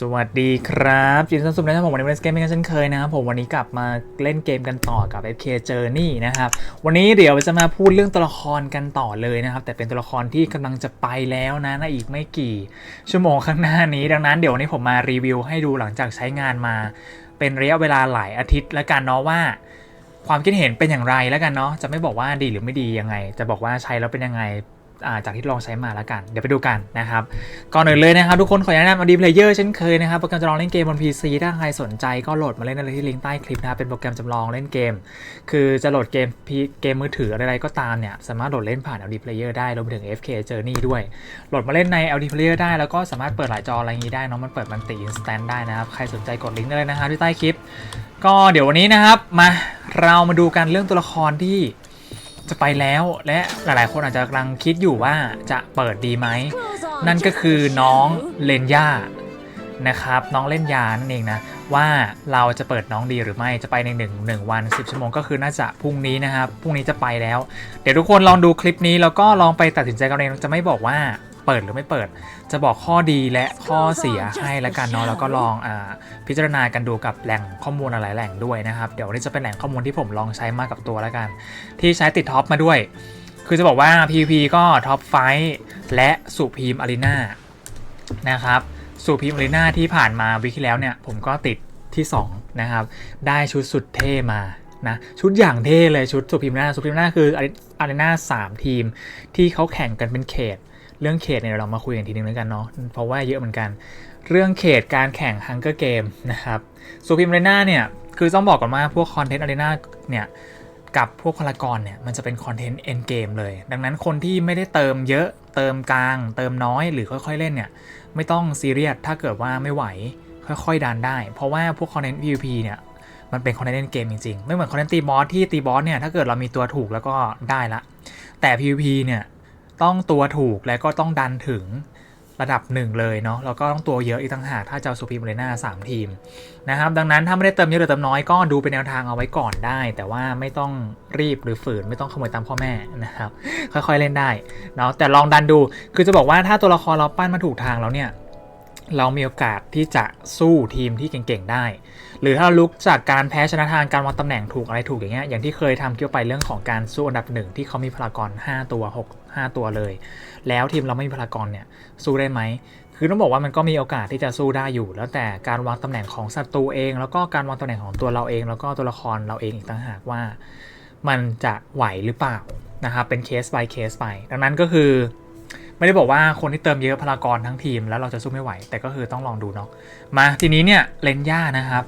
สวัสดีครับจินสันสุนะครับผมวันนี้เล่นเกมกันเช่นเคยนะครับผมวันนี้กลับมาเล่นเกมกันต่อกับ FK Journey นะครับ วันนี้เดี๋ยวจะมาพูดเรื่องตัวละครกันต่อเลยนะครับ แต่เป็นตัวละครที่กำลังจะไปแล้วนะในอีกไม่กี่ ชั่วโมงข้างหน้านี้ ดังนั้นเดี๋ยววันนี้ผมมารีวิวให้ดูหลังจากใช้งานมา เป็นระยะเวลาหลายอาทิตย์แล้วกันเนาะว่า ความคิดเห็นเป็นอย่างไรแล้วกันเนาะจะไม่บอกว่าดีหรือไม่ดียังไง จะบอกว่าใช้แล้วเป็นยังไง จากที่ลองใช้มาแล้วกัน เดี๋ยวไปดูกันนะครับ ก่อนอื่นเลยนะครับ ทุกคนขอแนะนำอดีเพลเยอร์เช่นเคยนะครับ โปรแกรมจำลองเล่นเกมบน PC ถ้าใครสนใจก็โหลดมาเล่นได้เลยที่ลิงก์ใต้คลิปนะครับ เป็นโปรแกรมจำลองเล่นเกม คือจะโหลดเกมเกมมือถืออะไรก็ตามเนี่ย สามารถโหลดเล่นผ่าน LD Player ได้รวมถึง FK Journey ด้วย โหลดมาเล่นใน LD Player ได้ แล้วก็สามารถเปิดหลายจออะไรอย่างนี้ได้เนาะมันเปิดมันติ instant ได้นะครับ ใครสนใจกดลิงก์ได้เลยนะครับที่ใต้คลิป ก็เดี๋ยววันนี้นะครับ มาเรามาดูกันเรื่องตัวละครที่ จะไปแล้วและหลายๆ คนอาจจะกำลังคิดอยู่ว่าจะเปิดดีไหม นั่นก็คือน้องเลนย่านะครับ น้องเล่นยานั่นเองนะ ว่าเราจะเปิดน้องดีหรือไม่จะไปใน1 1วัน 10 ชั่วโมงก็คือน่าจะพรุ่งนี้นะครับพรุ่งนี้จะไปแล้ว เดี๋ยวทุกคนลองดูคลิปนี้แล้วก็ลองไปตัดสินใจกันเองจะไม่บอกว่า เปิดหรือไม่เปิด จะบอกข้อดีและข้อเสียให้ละกันเนาะแล้วก็ลองอพิจารณากันดูกับแหล่งข้อมูลหลายแหล่งด้วยนะครับ เดี๋ยววันนี้จะเป็นแหล่งข้อมูลที่ผมลองใช้มากับตัวแล้วกัน ที่ใช้ติดท็อปมาด้วย คือจะบอกว่า PVP ก็ท็อปไฟและสุพีมอารีนานะครับสุพีมอารีนาที่ผ่านมาวิกที่แล้วเนี่ยผมก็ติดที่ 2 นะครับ ได้ชุดสุดเท่มานะชุดอย่างเท่เลยชุดสุพีมอารีนาสุพีมอารีนาคืออารีนาสามทีมที่เขาแข่งกันเป็นเขต เรื่องเขตเนี่ยเรามาคุยกันทีนึงแล้วกันเนาะเพราะว่าเยอะเหมือนกัน เรื่องเขตการแข่ง Hunger Game นะครับสุพีมอารีนาเนี่ยคือต้องบอกก่อนว่าพวกคอนเทนต์อารีนาเนี่ยกับพวกพลากรเนี่ยมันจะเป็นคอนเทนต์เอ็นเกมเลย ดังนั้นคนที่ไม่ได้เติมเยอะเติมกลาง เติมน้อยหรือค่อย ๆ เล่นเนี่ยไม่ต้องซีเรียสถ้าเกิดว่าไม่ไหวค่อยๆดันได้ เพราะว่าพวกคอนเทนต์ PVP เนี่ยมันเป็นคอนเทนต์เล่นเกมจริงๆ ไม่เหมือนคอนเทนต์ตีบอสที่ตีบอสเนี่ยถ้าเกิดเรามีตัวถูกแล้วก็ได้ละ แต่ PVP เนี่ย ต้องตัวถูกแล้วก็ต้องดันถึงระดับหนึ่งเลยเนาะแล้วก็ต้องตัวเยอะอีกต่างหากถ้าจะเอาสุพีมเลน่าสามทีมนะครับดังนั้นถ้าไม่ได้เติมเยอะหรือเติมน้อยก็ดูเป็นแนวทางเอาไว้ก่อนได้ แต่ว่าไม่ต้องรีบหรือฝืนไม่ต้องขโมยตามพ่อแม่นะครับค่อยๆเล่นได้เนาะแต่ลองดันดูคือจะบอกว่าถ้าตัวละครเราปั้นมาถูกทางแล้วเนี่ยเรามีโอกาสที่จะสู้ทีมที่เก่งๆได้ หรือถ้าลุกจากการแพ้ชนะทางการวางตำแหน่งถูกอะไรถูกอย่างเงี้ยอย่างที่เคยทำเกี่ยวไปเรื่องของการสู้อันดับหนึ่งที่เขามีพลากร 5 ตัว 6 5 ตัวเลย แล้วทีมเราไม่มีพลากรเนี่ยสู้ได้ไหมคือต้องบอกว่ามันก็มีโอกาสที่จะสู้ได้อยู่ แล้วแต่การวางตำแหน่งของศัตรูเอง แล้วก็การวางตำแหน่งของตัวเราเอง แล้วก็ตัวละครเราเองอีกต่างหากว่า มันจะไหวหรือเปล่านะครับเป็นเคส by เคสไป ดังนั้นก็คือ ไม่ได้บอกว่าคนที่เติมเยอะพลากรทั้งทีม แล้วเราจะสู้ไม่ไหว แต่ก็คือต้องลองดูเนาะมาทีนี้เนี่ยเลนย่านะครับ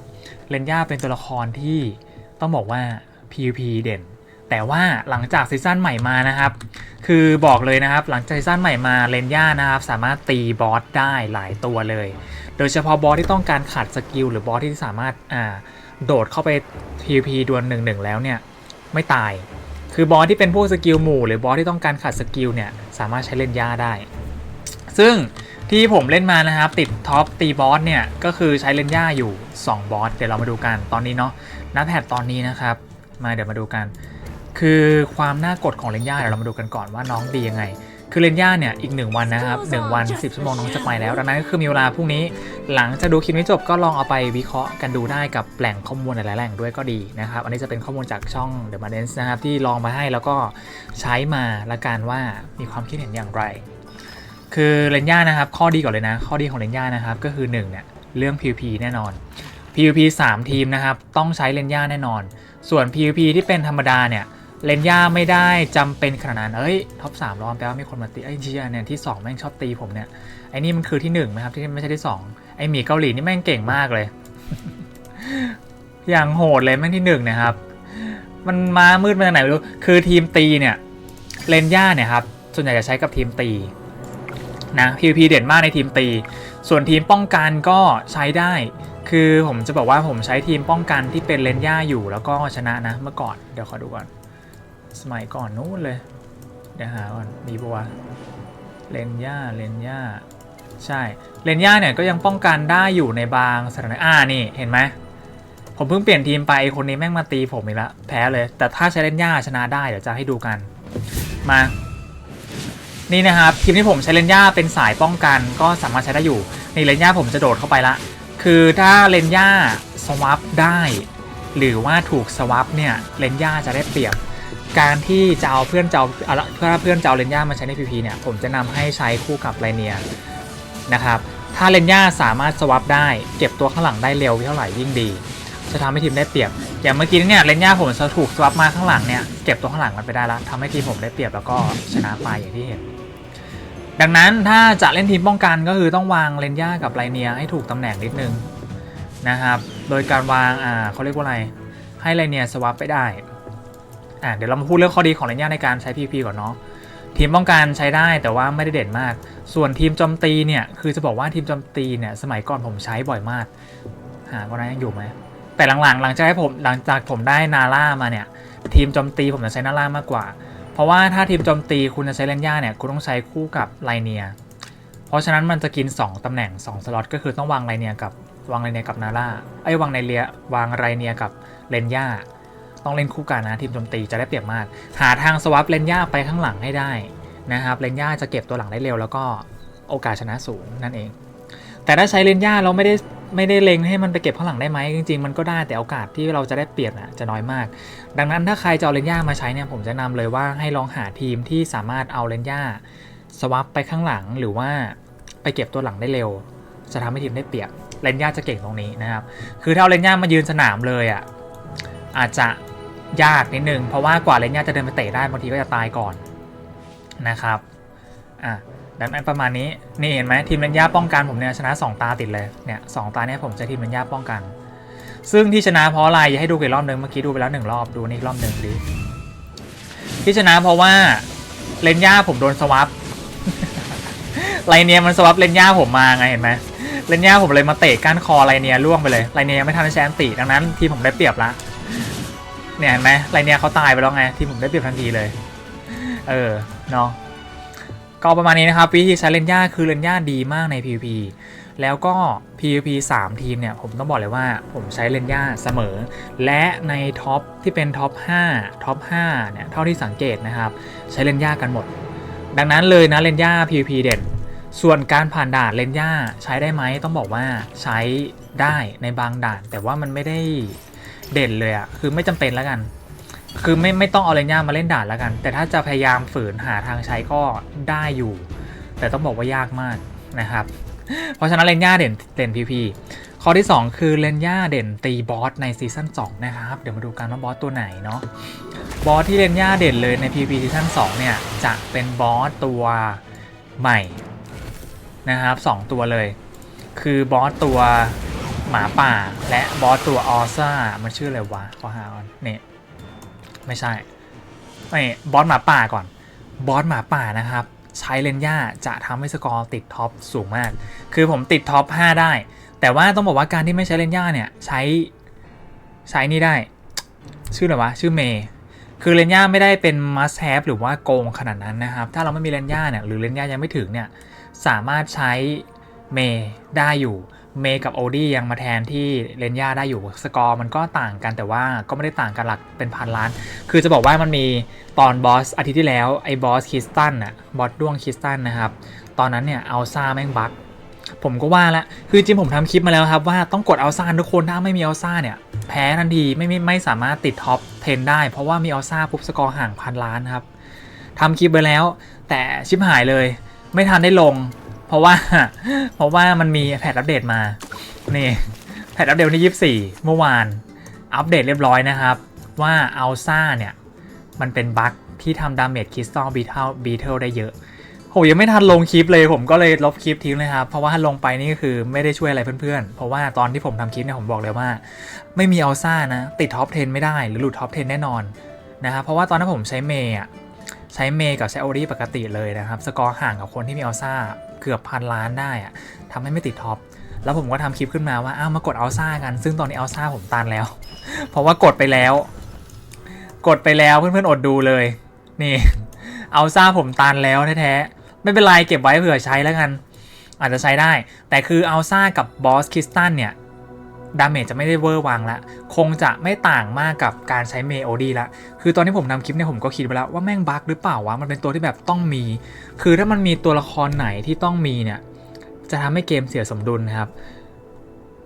เลนย่าเป็นตัวละครที่ต้องบอกว่า PVP เด่น แต่ว่าหลังจากซีซั่นใหม่มานะครับ คือบอกเลยนะครับ หลังจากซีซั่นใหม่มาเลนย่านะครับ สามารถตีบอสได้หลายตัวเลย โดยเฉพาะบอสที่ต้องการขัดสกิลหรือบอสที่สามารถอ่าโดดเข้าไป PVP ดวลหนึ่งหนึ่งแล้วเนี่ยไม่ตาย คือบอสที่เป็นพวกสกิลหมู่หรือบอสที่ต้องการขัดสกิลเนี่ยสามารถใช้เลนย่าได้ ซึ่งที่ผมเล่นมานะครับ ติดท็อปตีบอสเนี่ยก็คือใช้เลนย่าอยู่ 2 บอสเดี๋ยวเรามาดูกันตอนนี้เนาะน้าแพทตอนนี้นะครับ มาเดี๋ยวมาดูกัน คือความน่ากดของเลนย่าเดี๋ยวเรามาดูกันก่อนว่าน้องดียังไง คือเลนย่าเนี่ยอีก 1 วันนะครับ1วัน 10ชั่วโมงน้องจะไปแล้ว ดังนั้นก็คือมีเวลาพรุ่งนี้ หลังจากดูคลิปนี้จบก็ลองเอาไปวิเคราะห์กันดูได้กับแหล่งข้อมูลหลายๆแหล่งด้วยก็ดีนะครับ อันนี้จะเป็นข้อมูลจากช่อง The m a d e n s นะครับที่ลองมาให้แล้วก็ใช้มาละกันว่ามีความคิดเห็นอย่างไร คือเลนย่านะครับข้อดีก่อนเลยนะ ข้อดีของเลนย่านะครับก็คือ1เนี่ยเรื่อง PVP แน่นอน PVP 3 ทีมนะครับต้องใช้เลนย่าแน่นอน ส่วน PVP ที่เป็นธรรมดาเนี่ย เลนย่าไม่ได้จำเป็นขนาดนั้นเอ้ยท็อปสามร้อนแปลว่ามีคนมาตีไอ้เชียเนี่ยที่สองแม่งชอบตีผมเนี่ยไอ้นี่มันคือที่หนึ่งไหมครับที่ไม่ใช่ที่สองไอ้หมีเกาหลีนี่แม่งเก่งมากเลย อย่างโหดเลยแม่งที่หนึ่งนะครับ มันมามืดมาจากไหนไม่รู้คือทีมตีเนี่ยเลนย่าเนี่ยครับส่วนใหญ่จะใช้กับทีมตีนะ PVP เด่นมากในทีมตี ส่วนทีมป้องกันก็ใช้ได้ คือผมจะบอกว่าผมใช้ทีมป้องกันที่เป็นเลนย่าอยู่แล้วก็ชนะนะเมื่อก่อน เดี๋ยวขอดูก่อน สมัยก่อนนู้นเลย เดี๋ยวหาก่อน มีปะวะเลนย่าเลนย่าใช่ เลนย่าเนี่ยก็ยังป้องกันได้อยู่ในบางสถานการณ์อ่านี่เห็นไหมผมเพิ่งเปลี่ยนทีมไปคนนี้แม่งมาตีผมอีกแล้วแพ้เลย แต่ถ้าใช้เลนย่าชนะได้เดี๋ยวจะให้ดูกันมานี่นะครับทีมที่ผมใช้เลนย่าเป็นสายป้องกันก็สามารถใช้ได้อยู่นี่เลนย่าผมจะโดดเข้าไปละ คือถ้าเลนย่าสวับได้ หรือว่าถูกสวับเนี่ยเลนย่าจะได้เปรียบ การที่จะเอาเพื่อนจะเอาเอาเพื่อเพื่อนจะเอาเลนย่ามาใช้ใน PVP เนี่ย ผมจะนำให้ใช้คู่กับไรเนียนะครับ ถ้าเลนย่าสามารถสวับได้ เก็บตัวข้างหลังได้เร็วเท่าไหร่ยิ่งดี จะทำให้ทีมได้เปรียบ อย่างเมื่อกี้เนี่ยเลนย่าผมจะถูกสวับมาข้างหลังเนี่ย เก็บตัวข้างหลังมันไปได้แล้วทำให้ทีมผมได้เปรียบแล้วก็ชนะไปอย่างที่เห็น ดังนั้นถ้าจะเล่นทีมป้องกันก็คือต้องวางเลนย่ากับไรเนียให้ถูกตำแหน่งนิดนึงนะครับ โดยการวาง อ่าเขาเรียกว่าอะไร ให้ไรเนียสวับไปได้ อะเดี๋ยวเรามาพูดเรื่องข้อดีของเลนย่าในการใช้ PP ก่อนเนาะทีมป้องกันใช้ได้แต่ว่าไม่ได้เด่นมาก ส่วนทีมโจมตีเนี่ยคือจะบอกว่าทีมโจมตีเนี่ยสมัยก่อนผมใช้บ่อยมากหาก็ได้ยังอยู่ไหมแต่หลังๆ หลังจากให้ผมหลังจากผมได้นาร่ามาเนี่ยทีมโจมตีผมจะใช้นาร่ามากกว่า เพราะว่าถ้าทีมโจมตีคุณจะใช้เลนย่าเนี่ยคุณต้องใช้คู่กับไลเนีย เพราะฉะนั้นมันจะกิน 2 ตำแหน่ง 2 สล็อตก็คือต้องวางไลเนียกับวางไลเนียกับนาร่าไอ้วางไลเนียวางไรเนียกับเลนย่า ต้องเล่นคู่กันนะทีมโจมตีจะได้เปรียบมาก หาทางสวับเลนย่าไปข้างหลังให้ได้นะครับเลนย่าจะเก็บตัวหลังได้เร็ว แล้วก็โอกาสชนะสูงนั่นเอง แต่ถ้าใช้เลนย่าเราไม่ได้ไม่ได้เล็งให้มันไปเก็บข้างหลังได้ไหมจริงๆ มันก็ได้แต่โอกาสที่เราจะได้เปรียบนะจะน้อยมาก ดังนั้นถ้าใครจะเอาเลนย่ามาใช้เนี่ยผมจะนำเลยว่าให้ลองหาทีมที่สามารถเอาเลนย่าสวับไปข้างหลังหรือว่าไปเก็บตัวหลังได้เร็ว จะทำให้ทีมได้เปรียบเลนย่าจะเก่งตรงนี้นะครับ คือถ้าเอาเลนย่ามายืนสนามเลยอะอาจจะ ยากนิดนึงเพราะว่ากว่าเลนยาจะเดินไปเตะได้บางทีก็จะตายก่อนนะครับอะดังนั้นประมาณนี้นี่เห็นไหมทีมเลนยาป้องกันผมเนี่ยชนะ 2 ตาติดเลยเนี่ยสองตาเนี่ยผมจะทีมเลนยาป้องกัน ซึ่งที่ชนะเพราะอะไรอย่าให้ดูกี่รอบหนึ่งเมื่อกี้ดูไปแล้วหนึ่งรอบดูนี่อีกรอบหนึ่งดิที่ชนะเพราะว่าเลนยาผมโดนสวับไรเนียมันสวับเลนย่าผมมาไงเห็นไหมเลนย่าผมเลยมาเตะก้านคอไรเนียล่วงไปเลยไรเนียไม่ทันได้ใช้อันติดังนั้นทีผมได้เปรียบละ เนี่ยเห็นไหมไรเนียเขาตายไปแล้วไงทีมผมได้เปรียบทันทีเลย เออเนาะก็ประมาณนี้นะครับวิธีใช้เลนย่าคือเลนย่าดีมากใน PVP แล้วก็ PVP 3 ทีมเนี่ยผมต้องบอกเลยว่าผมใช้เลนย่าเสมอ และในท็อปที่เป็นท็อป5ท็อป5เนี่ยเท่าที่สังเกตนะครับ ใช้เลนย่ากันหมด ดังนั้นเลยนะเลนย่า PVP เด่น ส่วนการผ่านด่านเลนย่าใช้ได้ไหมต้องบอกว่าใช้ได้ในบางด่าน แต่ว่ามันไม่ได้ เด่นเลยอะคือไม่จำเป็นแล้วกัน คือไม่ไม่ต้องเอาเลนย่ามาเล่นด่านแล้วกัน แต่ถ้าจะพยายามฝืนหาทางใช้ก็ได้อยู่ แต่ต้องบอกว่ายากมากนะครับ เพราะฉะนั้นเลนย่าเด่นเด่น PP ข้อที่ 2 คือเลนย่าเด่นตีบอสในซีซั่น2นะครับ เดี๋ยวมาดูกันว่าบอสตัวไหนเนาะบอสที่เลนย่าเด่นเลยใน PP ซีซั่น2เนี่ย จะเป็นบอสตัวใหม่นะครับสองตัวเลย คือบอสตัว หมาป่าและบอสตัวออซ่ามันชื่ออะไรวะขอหาก่อนเนี่ยไม่ใช่ไม่บอสหมาป่าก่อน บอสหมาป่านะครับ ใช้เลนย่าจะทำให้สกอร์ติดท็อปสูงมาก คือผมติดท็อป 5 ได้ แต่ว่าต้องบอกว่าการที่ไม่ใช้เลนย่าเนี่ยใช้ใช้นี่ได้ ชื่ออะไรวะ ชื่อเมย์คือเลนย่าไม่ได้เป็น must have หรือว่าโกงขนาดนั้นนะครับ ถ้าเราไม่มีเลนย่าเนี่ยหรือเลนย่ายังไม่ถึงเนี่ยสามารถใช้เมย์ได้อยู่ เมย์กับโอดี้ยังมาแทนที่เลนย่าได้อยู่สกอร์มันก็ต่างกันแต่ว่าก็ไม่ได้ต่างกันหลักเป็นพันล้าน คือจะบอกว่ามันมีตอนบอสอาทิตย์ที่แล้วไอ้บอสคิสตันอะบอสด้วงคิสตันนะครับ ตอนนั้นเนี่ยเอาซาแม่งบักผมก็ว่าล้วคือจริงผมทำคลิปมาแล้วครับว่าต้องกดเอาซาทุกคนถ้าไม่มีเอาซาเนี่ย แพ้ทันทีไม่ไม่ไม่สามารถติดท็อป10ได้ เพราะว่ามีเอาซาปุ๊บสกอร์ห่างพันล้านครับทำคลิปไปแล้ว แต่ชิบหายเลย ไม่ทันได้ลง ราะว่า เพราะว่ามันมีแพทอัปเดตมา นี่แพทอัปเดตวันที่ 24 เมื่อวาน อัปเดตเรียบร้อยนะครับ ว่าอัลซ่าเนี่ย มันเป็นบั๊กที่ทำดาเมจคริสตัลบีเทลบีเทลได้เยอะโหยังไม่ทันลงคลิปเลยผมก็เลยลบคลิปทิ้งเลยครับ เพราะว่าถ้าลงไปนี่ก็คือไม่ได้ช่วยอะไรเพื่อนๆ เพราะว่าตอนที่ผมทำคลิปเนี่ยผมบอกเลยว่า ไม่มีอัลซ่านะ ติดท็อป 10 ไม่ได้หรือหลุดท็อป 10 แน่นอนนะครับเพราะว่าตอนนั้นผมใช้เมย์อะใช้เมย์กับใช้โอดีปกติเลยนะครับ สกอร์ห่างกับคนที่มีอัลซ่า เกือบพันล้านได้อะทำให้ไม่ติดท็อป แล้วผมก็ทำคลิปขึ้นมาว่า อ้าวมากดอัลซ่ากัน ซึ่งตอนนี้อัลซ่าผมตันแล้ว เพราะว่ากดไปแล้ว กดไปแล้วเพื่อนๆอดดูเลย นี่อัลซ่าผมตันแล้วแท้ๆ ไม่เป็นไรเก็บไว้เผื่อใช้แล้วกัน อาจจะใช้ได้ แต่คืออัลซ่ากับบอสคริสตันเนี่ย ดาเมจจะไม่ได้เวอร์วังละ คงจะไม่ต่างมากกับการใช้เมโอดีละ คือตอนที่ผมทำคลิปเนี่ยผมก็คิดไปแล้วว่าแม่งบั๊กหรือเปล่าวะ มันเป็นตัวที่แบบต้องมี คือถ้ามันมีตัวละครไหนที่ต้องมีเนี่ย จะทำให้เกมเสียสมดุลนะครับ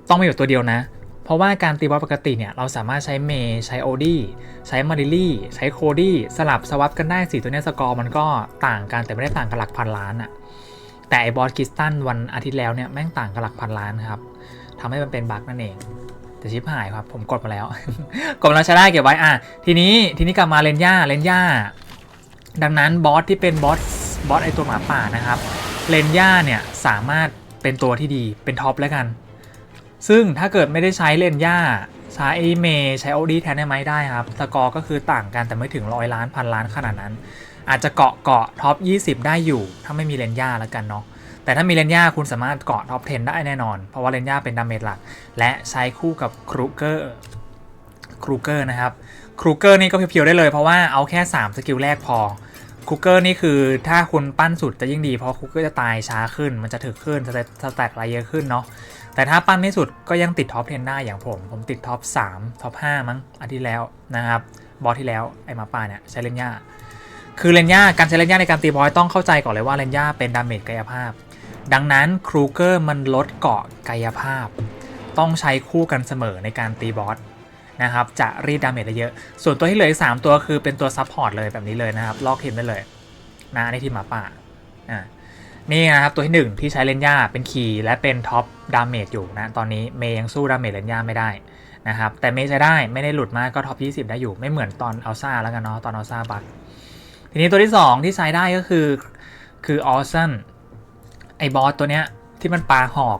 ต้องมีอยู่ตัวเดียวนะ เพราะว่าการตีบอสปกติเนี่ยเราสามารถใช้เมย์ใช้โอดี้ใช้มาริลี่ใช้โคดี้สลับสวับกันได้สี่ตัวเนี้ยสกอร์มันก็ต่างกันแต่ไม่ได้ต่างกันหลักพันล้านอะแต่ไอบอสคิสตันวันอาทิตย์แล้วเนี่ยแม่งต่างกันหลักพันล้านครับ ทำให้มันเป็นบั๊กนั่นเองแต่ชิปหายครับ ผมกดมาแล้ว กดมาแล้วใช้ได้เก็บไว้อะทีนี้ทีนี้กลับมาเลนย่าเลนย่าดังนั้นบอสที่เป็นบอสบอสไอตัวหมาป่านะครับเลนย่าเนี่ยสามารถเป็นตัวที่ดีเป็นท็อปแล้วกัน ซึ่งถ้าเกิดไม่ได้ใช้เลนย่าใช้เมย์ใช้โอดีแทนได้ไหมได้ครับสกอร์ก็คือต่างกันแต่ไม่ถึงร้อยล้านพันล้านขนาดนั้น อาจจะเกาะเกาะท็อป 20 ได้อยู่ ถ้าไม่มีเลนย่าแล้วกันเนาะ แต่ถ้ามีเลนย่าคุณสามารถเกาะท็อป 10 ได้แน่นอน เพราะว่าเลนย่าเป็นดาเมจหลัก และใช้คู่กับครูเกอร์ครูเกอร์นะครับครูเกอร์นี่ก็เพียวๆได้เลยเพราะว่าเอาแค่ 3 สกิลแรกพอครูเกอร์นี่คือถ้าคุณปั้นสุดจะยิ่งดีเพราะครูเกอร์จะตายช้าขึ้น มันจะถึกขึ้นสแตสแตทอะไรเยอะขึ้นเนาะแต่ถ้าปั้นไม่สุดก็ยังติดท็อป10ได้อย่างผม ผมติดท็อป3ท็อป5มั้งอาทิตย์แล้วนะครับบอสที่แล้วไอ้มาป่าเนี่ยใช้เลนย่าคือเลนย่าการใช้เลนย่าในการตีบอยต้องเข้าใจก่อนเลยว่าเลนย่าเป็นดาเมจกายภาพ ดังนั้นครูเกอร์มันลดเกาะกายภาพ ต้องใช้คู่กันเสมอในการตีบอสนะครับ จะรีดดาเมจได้เยอะ ส่วนตัวที่เหลืออีก 3 ตัวคือเป็นตัวซับพอร์ตเลยแบบนี้เลยนะครับ ลอกทีมได้เลยนะอันทีมหมาป่าอ่านี่นะครับ ตัวที่ 1 ที่ใช้เลนย่าเป็นคีย์และเป็นท็อปดาเมจอยู่นะตอนนี้เมย์ยังสู้ดาเมจเลนย่าไม่ได้นะครับแต่เมย์ใช้ได้ไม่ได้หลุดมากก็ท็อป20 ได้อยู่ไม่เหมือนตอนอัลซ่าแล้วกันเนาะตอนอัลซ่าบัตทีนี้ตัวที่ 2 ที่ใช้ได้ก็คือคือออซัน ไอบอสตัวเนี้ยที่มันปลาหอก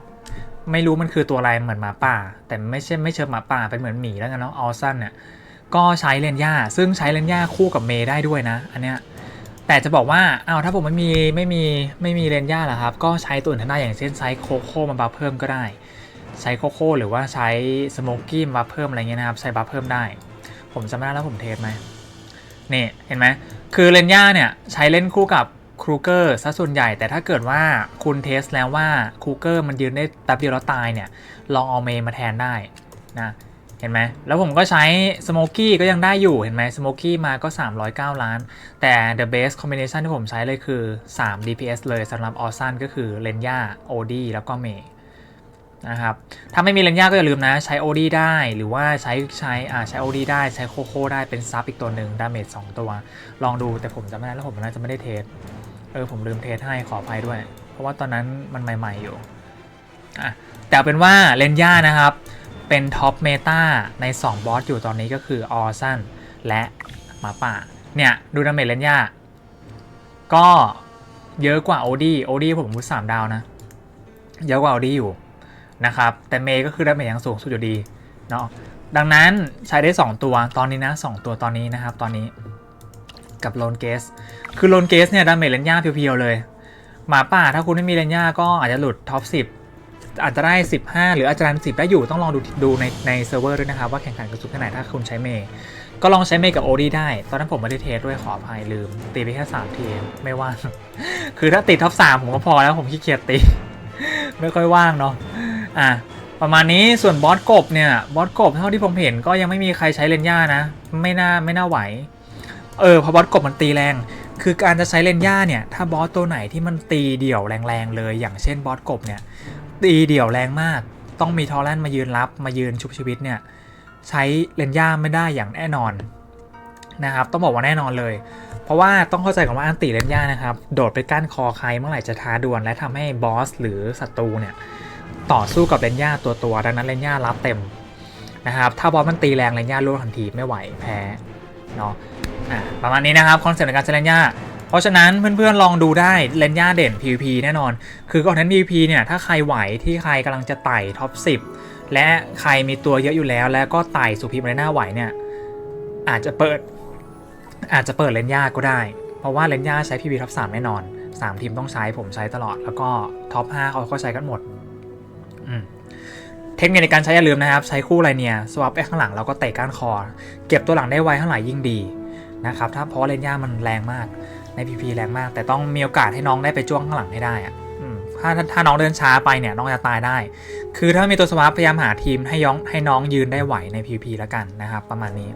ไม่รู้มันคือตัวอะไรเหมือนหมาป่า แต่ไม่ใช่ไม่เชิงหมาป่าเป็นเหมือนหมีแล้วกันเนาะออซันเนี่ยก็ใช้เลนย่าซึ่งใช้เลนย่าคู่กับเมย์ได้ด้วยนะ อันเนี้ยแต่จะบอกว่าอ้าวถ้าผมไม่มีไม่มีไม่มีเลนย่าล่ะครับ ก็ใช้ตัวอื่นทางได้อย่างเช่นใช้โคโค่มาบัฟเพิ่มก็ได้ ใช้โคโค่หรือว่าใช้สโมกกี้มาบัฟเพิ่มอะไรเงี้ยนะครับ ใช้บัฟเพิ่มได้ ผมจำไม่ได้แล้วผมเทสไหมนี่เห็นไหมคือเลนย่าเนี่ยใช้เล่นคู่กับ ครูเกอร์ซะส่วนใหญ่แต่ถ้าเกิดว่าคุณเทสแล้วว่าครูเกอร์มันยืนได้แป๊บเดียวแล้วตายเนี่ย ลองเอาเมย์มาแทนได้นะเห็นไหม แล้วผมก็ใช้สโมกี้ก็ยังได้อยู่ เห็นไหมสโมกี้มาก็ 309 ล้าน แต่ the best combination ที่ผมใช้เลยคือ 3 DPS เลยสำหรับออซันก็คือเลนย่าโอดีแล้วก็เมย์นะครับ ถ้าไม่มีเลนย่าก็อย่าลืมนะ ใช้โอดีได้ หรือว่าใช้ใช้อ่าใช้โอดีได้ ใช้โคโค่ได้เป็นซับอีกตัวหนึ่งดาเมจ2ตัว ลองดูแต่ผมจำไม่ได้แล้วผมน่าจะไม่ได้เทส ออผมลืมเทสให้ขออภัยด้วย เพราะว่าตอนนั้นมันใหม่ ๆอยู่อะแต่เป็นว่าเลนย่านะครับ เป็นท็อปเมตาใน 2 บอสอยู่ตอนนี้ก็คือออซันและหมาป่า เนี่ย ดูดาเมจเลนย่าก็เยอะกว่าโอดี้โอดี้ผมมุดสามดาวนะ เยอะกว่าโอดี้อยู่นะครับ แต่เมย์ก็คือดาเมจยังสูงสุดอยู่ดีเนาะดังนั้นใช้ได้ 2 ตัวตอนนี้นะ 2 ตัวตอนนี้นะครับ ตอนนี้ กับโลนเกส คือโลนเกสเนี่ยดาเมจเลนย่าเพียวๆเลย หมาป่าถ้าคุณไม่มีเลนย่าก็อาจจะหลุดท็อป 10 อาจจะได้ 15 หรืออาจจะดัน10 ได้อยู่ต้องลองดูดูในในเซิร์ฟเวอร์ด้วยนะครับ ว่าแข่งขันกันสุดแค่ไหนถ้าคุณใช้เมย์ก็ลองใช้เมย์กับโอดีได้ ตอนนั้นผมไม่ได้เทสด้วยขออภัยลืม ตีไปแค่3ทีเองไม่ว่าง คือถ้าติดท็อป3ผมก็พอแล้วผมขี้เกียจตี ไม่ค่อยว่างเนาะอะประมาณนี้ส่วนบอสกบเนี่ยบอสกบเท่าที่ผมเห็นก็ยังไม่มีใครใช้เลนย่านะ ไม่น่าไม่น่าไหว เออพอบอสกบมันตีแรง คือการจะใช้เลนย่าเนี่ย ถ้าบอสตัวไหนที่มันตีเดี่ยวแรงๆเลย อย่างเช่นบอสกบเนี่ย ตีเดี่ยวแรงมาก ต้องมีทอร์เรนต์มายืนรับมายืนชุบชีวิตเนี่ย ใช้เลนย่าไม่ได้อย่างแน่นอนนะครับ ต้องบอกว่าแน่นอนเลย เพราะว่าต้องเข้าใจก่อนว่าอันติเลนย่านะครับ โดดไปก้านคอใครเมื่อไหร่จะท้าดวลและทำให้บอสหรือศัตรูเนี่ยต่อสู้กับเลนย่าตัวตัวดังนั้นเลนย่ารับเต็มนะครับ ถ้าบอสมันตีแรงเลนย่าล่วงทันทีไม่ไหวแพ้เนาะ อะประมาณนี้นะครับคอนเซ็ปต์ในการใช้เลนย่าเพราะฉะนั้นเพื่อนๆลองดูได้เลนย่าเด่น PVP แน่นอน คือก่อนนั้น PVP เนี่ยถ้าใครไหวที่ใครกำลังจะไต่ท็อป 10 และใครมีตัวเยอะอยู่แล้ว แล้วก็ไต่สู่พีมเลนย่าไหวเนี่ยอาจจะเปิดอาจจะเปิดเลนย่าก็ได้ เพราะว่าเลนย่าใช้ PVP ท็อป3แน่นอน 3 ทีมต้องใช้ผมใช้ตลอด แล้วก็ท็อป5เขาก็ใช้กันหมดอืมเทคนิคในการใช้อย่าลืมนะครับ ใช้คู่ไรเนียสวอปไปข้างหลังแล้วก็เตะก้านคอ เก็บตัวหลังได้ไวเท่าไหร่ยิ่งดี นะครับถ้าเพราะเลนย่ามันแรงมากใน PP แรงมาก แต่ต้องมีโอกาสให้น้องได้ไปจ้วงข้างหลังให้ได้อะถ้าถ้าน้องเดินช้าไปเนี่ยน้องจะตายได้ คือถ้ามีตัวสวอปพยายามหาทีมให้ย้องให้น้องยืนได้ไหวใน PP แล้วกันนะครับ ประมาณนี้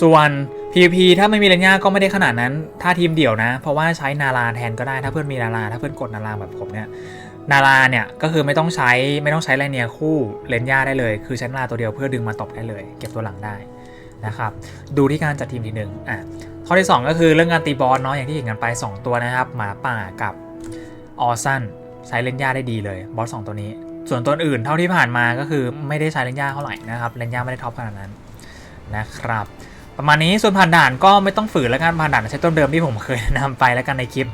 ส่วน PVP ถ้าไม่มีเลนย่าก็ไม่ได้ขนาดนั้น ถ้าทีมเดี่ยวนะ เพราะว่าใช้นาราแทนก็ได้ ถ้าเพื่อนมีนาราถ้าเพื่อนกดนาราแบบผมเนี่ยนาราเนี่ยก็คือไม่ต้องใช้ไม่ต้องใช้ไรเนียคู่เลนย่าได้เลย คือใช้นาราตัวเดียวเพื่อดึงมาตบได้เลย เก็บตัวหลังได้ นะครับดูที่การจัดทีมทีหนึ่งอะข้อที่ 2 ก็คือเรื่องการตีบอลเนาะอย่างที่เห็นกันไป 2 ตัวนะครับ หมาป่ากับออซันใช้เลนย่าได้ดีเลยบอสสองตัวนี้ ส่วนตัวอื่นเท่าที่ผ่านมาก็คือไม่ได้ใช้เลนย่าเท่าไหร่นะครับเลนย่าไม่ได้ท็อปขนาดนั้นนะครับประมาณนี้ส่วนผ่านด่านก็ไม่ต้องฝืนแล้วกันผ่านด่านใช้ต้นเดิมที่ผมเคยนะนำไปแล้วกันในคลิป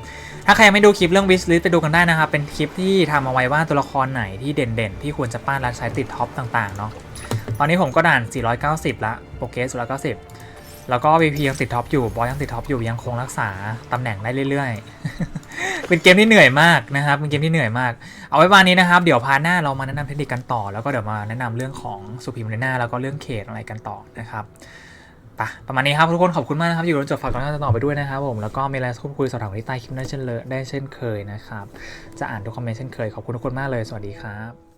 ถ้าใครยังไม่ดูคลิปเรื่อง wish list ไปดูกันได้นะครับ เป็นคลิปที่ทำเอาไว้ว่าตัวละครไหนที่เด่นๆ ที่ควรจะปั้นและใช้ติดท็อปต่างๆเนาะ ตอนนี้ผมก็ด่าน 490 ละโปรเกส490 แล้วก็ VP ยังติดท็อปอยู่ บอสยังติดท็อปอยู่ ยังคงรักษาตำแหน่งได้เรื่อยๆ เป็นเกมที่เหนื่อยมากนะครับ เป็นเกมที่เหนื่อยมาก เอาไว้วันนี้นะครับ เดี๋ยวพาหน้าเรามาแนะนำเทคนิคกันต่อ แล้วก็เดี๋ยวมาแนะนำเรื่องของสุพีมเลน่าแล้วก็เรื่องเขตอะไรกันต่อนะครับไปประมาณนี้ครับทุกคนขอบคุณมากนะครับอยู่จนจบฝากกดติดตามต่อไปด้วยนะครับผมแล้วก็มีอะไรพูดคุยสอบถามที่ใต้คลิปได้เช่นเลยได้เช่นเคยนะครับจะอ่านทุกคอมเมนต์เช่นเคยขอบคุณทุกคนมากเลยสวัสดีครับ